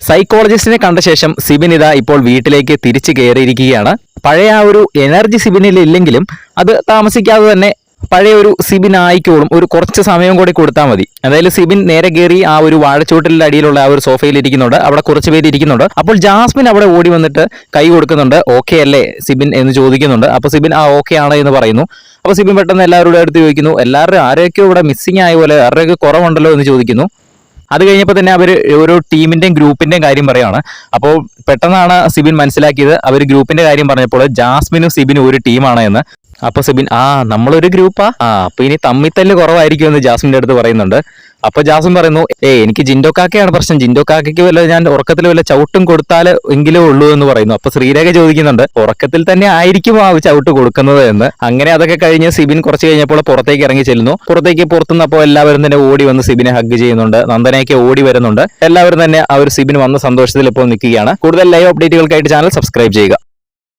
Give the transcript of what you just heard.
സൈക്കോളജിസ്റ്റിനെ കണ്ട ശേഷം സിബിൻ ഇതാ ഇപ്പോൾ വീട്ടിലേക്ക് തിരിച്ചു കയറിയിരിക്കുകയാണ് പഴയ ആ ഒരു എനർജി സിബിനിൽ ഇല്ലെങ്കിലും അത് താമസിക്കാതെ തന്നെ പഴയ ഒരു സിബിൻ ആയിക്കോളും. ഒരു കുറച്ച് സമയം കൂടി കൊടുത്താൽ മതി. അതായത് സിബിൻ നേരെ കയറി ആ ഒരു വാഴച്ചൂട്ടിന്റെ അടിയിലുള്ള ആ ഒരു സോഫയിൽ ഇരിക്കുന്നുണ്ട്. അവിടെ കുറച്ച് പേര് ഇരിക്കുന്നുണ്ട്. അപ്പോൾ ജാസ്മിൻ അവിടെ ഓടി വന്നിട്ട് കൈ കൊടുക്കുന്നുണ്ട്. ഓക്കെ അല്ലേ സിബിൻ? എന്ന് ചോദിക്കുന്നുണ്ട്. അപ്പോൾ സിബിൻ ആ ഓക്കെ ആണ് എന്ന് പറയുന്നു. അപ്പോൾ സിബിൻ പെട്ടെന്ന് എല്ലാവരുടെ അടുത്ത് ചോദിക്കുന്നു. എല്ലാവരും ആരെയൊക്കെ ഇവിടെ മിസ്സിംഗ് ആയ പോലെ ആരുടെയൊക്കെ കുറവുണ്ടല്ലോ എന്ന് ചോദിക്കുന്നു. അത് കഴിഞ്ഞപ്പോൾ തന്നെ അവർ ഓരോ ടീമിന്റെയും ഗ്രൂപ്പിന്റെയും കാര്യം പറയുകയാണ് അപ്പോൾ പെട്ടെന്നാണ് സിബിൻ മനസ്സിലാക്കിയത്. അവർ ഗ്രൂപ്പിന്റെ കാര്യം പറഞ്ഞപ്പോൾ ജാസ്മിനും സിബിനും ഒരു ടീമാണ് എന്ന്. അപ്പൊ സിബിൻ ആ നമ്മളൊരു ഗ്രൂപ്പാ? ആ അപ്പൊ ഇനി തമ്മിത്തല്ല് കുറവായിരിക്കും എന്ന് ജാസ്മിന്റെ അടുത്ത് പറയുന്നുണ്ട്. അപ്പൊ ജാസൻ പറയുന്നു ഏ എനിക്ക് ജിൻഡോ കാക്കയാണ് പ്രശ്നം. ജിൻഡോ കാക്കയ്ക്ക് വല്ല ഞാൻ ഉറക്കത്തിൽ വല്ല ചവിട്ടും കൊടുത്താൽ എങ്കിലും ഉള്ളൂ എന്ന് പറയുന്നു. അപ്പൊ ശ്രീരേഖ ചോദിക്കുന്നുണ്ട് ഉറക്കത്തിൽ തന്നെ ആയിരിക്കും ആ ചവിട്ട് കൊടുക്കുന്നത് എന്ന്? അങ്ങനെ അതൊക്കെ കഴിഞ്ഞ് സിബിൻ കുറച്ച് കഴിഞ്ഞപ്പോൾ പുറത്തേക്ക് ഇറങ്ങി ചെല്ലുന്നു. പുറത്തേക്ക് പുറത്തുനിന്നപ്പോൾ എല്ലാവരും തന്നെ ഓടി വന്ന് സിബിനെ ഹഗ് ചെയ്യുന്നുണ്ട്. നന്ദനയൊക്കെ ഓടി വരുന്നുണ്ട്. എല്ലാവരും തന്നെ ആ ഒരു സിബിൻ വന്ന സന്തോഷത്തിൽ ഇപ്പോൾ നിൽക്കുകയാണ്. കൂടുതൽ ലൈവ് അപ്ഡേറ്റുകൾക്കായിട്ട് ചാനൽ സബ്സ്ക്രൈബ് ചെയ്യുക.